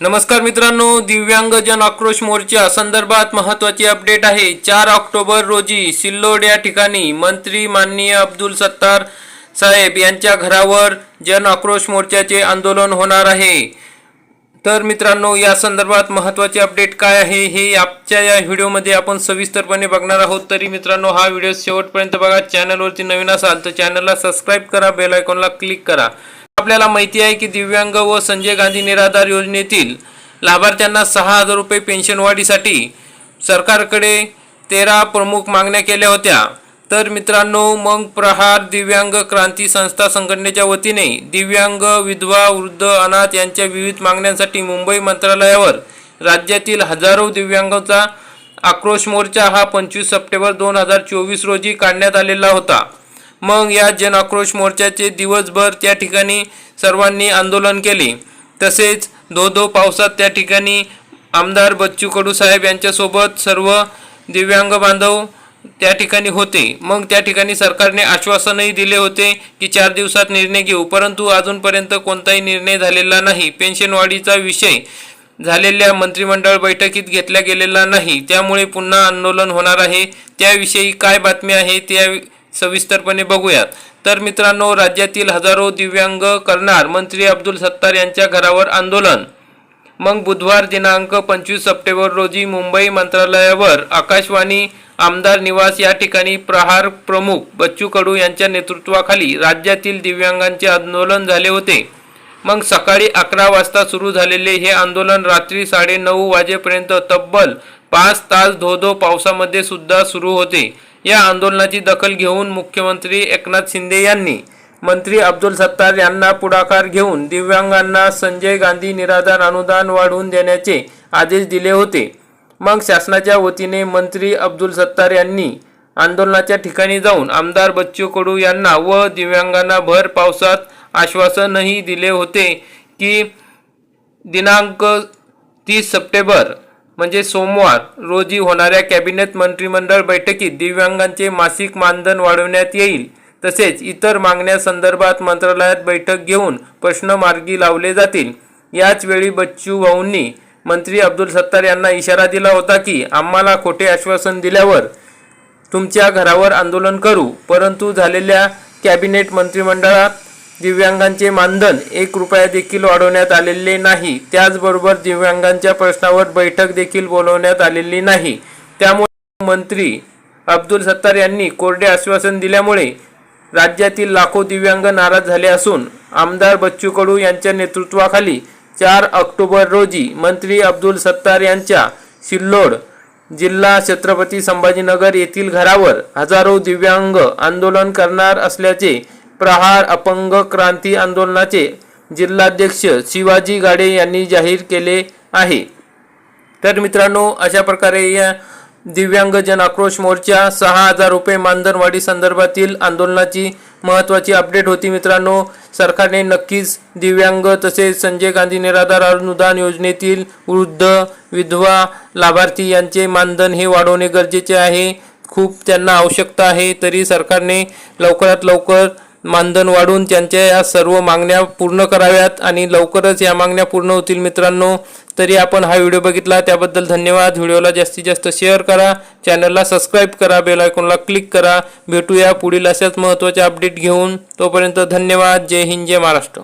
नमस्कार मित्रांनो दिव्यांग जन आक्रोश मोर्चा संदर्भात महत्वाची अपडेट आहे. चार ऑक्टोबर रोजी सिल्लोड या ठिकाणी मंत्री माननीय अब्दुल सत्तार साहेब यांच्या घरावर जन आक्रोश मोर्चाचे आंदोलन होणार आहे. तर मित्रांनो या संदर्भात महत्त्वाचे अपडेट काय आहे हे आजच्या या व्हिडिओमध्ये आपण सविस्तरपणे बघणार आहोत. तरी मित्रांनो हा व्हिडिओ शेवटपर्यंत बघा. चॅनलवरती नवीन असाल तर चॅनलला सबस्क्राईब करा बेल आयकॉनला क्लिक करा. आपल्याला माहिती आहे की दिव्यांग व संजय गांधी निराधार योजनेतील लाभार्थ्यांना सहा हजार रुपये पेन्शन वाढीसाठी सरकारकडे तेरा प्रमुख मागण्या केल्या होत्या. तर मित्रांनो मग प्रहार दिव्यांग क्रांती संस्था संघटनेच्या वतीने दिव्यांग विधवा वृद्ध अनाथ यांच्या विविध मागण्यांसाठी मुंबई मंत्रालयावर राज्यातील हजारो दिव्यांगांचा आक्रोश मोर्चा हा पंचवीस सप्टेंबर दोन हजार चोवीस रोजी काढण्यात आलेला होता. मग या जन आक्रोश मोर्चाचे दिवसभर त्या ठिकाणी सर्वांनी आंदोलन केले. तसेच धो धो पावसात त्या ठिकाणी आमदार बच्चू कडू साहेब यांच्यासोबत सर्व दिव्यांग बांधव त्या ठिकाणी होते. मग त्या ठिकाणी सरकारने आश्वासनही दिले होते की चार दिवसात निर्णय घेऊ. परंतु अजूनपर्यंत कोणताही निर्णय झालेला नाही. पेन्शनवाढीचा विषय झालेल्या मंत्रिमंडळ बैठकीत घेतला गेलेला नाही. त्यामुळे पुन्हा आंदोलन होणार आहे. त्याविषयी काय बातमी आहे? त्या सविस्तरपणे बघूयात. तर मित्रांनो राज्यातील हजारो दिव्यांग करणार मंत्री अब्दुल सत्तार यांच्या घरावर आंदोलन. मग बुधवार दिनांक पंचवीस सप्टेंबर रोजी मुंबई मंत्रालयावर आकाशवाणी आमदार निवास या ठिकाणी प्रहार प्रमुख बच्चू कडू यांच्या नेतृत्वाखाली राज्यातील दिव्यांगांचे आंदोलन झाले होते. मग सकाळी अकरा वाजता सुरू झालेले हे आंदोलन रात्री साडेनऊ वाजेपर्यंत तब्बल पाच तास धोधो पावसामध्ये सुद्धा सुरू होते. या आंदोलनाची दखल घेऊन मुख्यमंत्री एकनाथ शिंदे यांनी मंत्री अब्दुल सत्तार यांना पुढाकार घेऊन दिव्यांगांना संजय गांधी निराधार अनुदान वाढवून देण्याचे आदेश दिले होते. मग शासनाच्या वतीने मंत्री अब्दुल सत्तार यांनी आंदोलनाच्या ठिकाणी जाऊन आमदार बच्चू कडू यांना व दिव्यांगांना भर पावसात आश्वासनही दिले होते की दिनांक तीस सप्टेंबर म्हणजे सोमवार रोजी होणाऱ्या कॅबिनेट मंत्रिमंडळ बैठकीत दिव्यांगांचे मासिक मानधन वाढवण्यात येईल तसेच इतर मागण्यासंदर्भात मंत्रालयात बैठक घेऊन प्रश्न मार्गी लावले जातील. याच वेळी बच्चू भाऊंनी मंत्री अब्दुल सत्तार यांना इशारा दिला होता की आम्हाला खोटे आश्वासन दिल्यावर तुमच्या घरावर आंदोलन करू परंतु झालेल्या कॅबिनेट मंत्रिमंडळात दिव्यांगांचे मानधन एक रुपया देखील वाढवण्यात आलेले नाही. त्याचबरोबर दिव्यांगांच्या प्रश्नावर बैठक देखील बोलवण्यात आलेली नाही. त्यामुळे मंत्री अब्दुल सत्तार यांनी कोरडे आश्वासन दिल्यामुळे राज्यातील लाखो दिव्यांग नाराज झाले असून आमदार बच्चू कडू यांच्या नेतृत्वाखाली चार ऑक्टोबर रोजी मंत्री अब्दुल सत्तार यांच्या सिल्लोड जिल्हा छत्रपती संभाजीनगर येथील घरावर हजारो दिव्यांग आंदोलन करणार असल्याचे प्रहार अपंग क्रांती आंदोलनाचे जिल्हाध्यक्ष शिवाजी गाडे यांनी जाहीर केले आहे. तर मित्रांनो अशा प्रकारे या दिव्यांग जन आक्रोश मोर्चा सहा हजार रुपये मानधनवाढी संदर्भातील आंदोलनाची महत्त्वाची अपडेट होती मित्रांनो. सरकारने नक्कीच दिव्यांग तसेच संजय गांधी निराधार अनुदान योजनेतील वृद्ध विधवा लाभार्थी यांचे मानधन हे वाढवणे गरजेचे आहे. खूप त्यांना आवश्यकता आहे तरी सरकारने लवकरात लवकर मानधन वाढून त्यांच्या या सर्व मागण्या पूर्ण कराव्यात आणि लवकरच या मागण्या पूर्ण होतील मित्रांनो. तरी आपण हा व्हिडिओ बघितला त्याबद्दल धन्यवाद. व्हिडिओला जास्तीत जास्त शेअर करा. चॅनलला सबस्क्राईब करा बेल आयकॉनला क्लिक करा. भेटूया पुढील अशाच महत्त्वाच्या अपडेट घेऊन. तोपर्यंत धन्यवाद. जय हिंद जय महाराष्ट्र.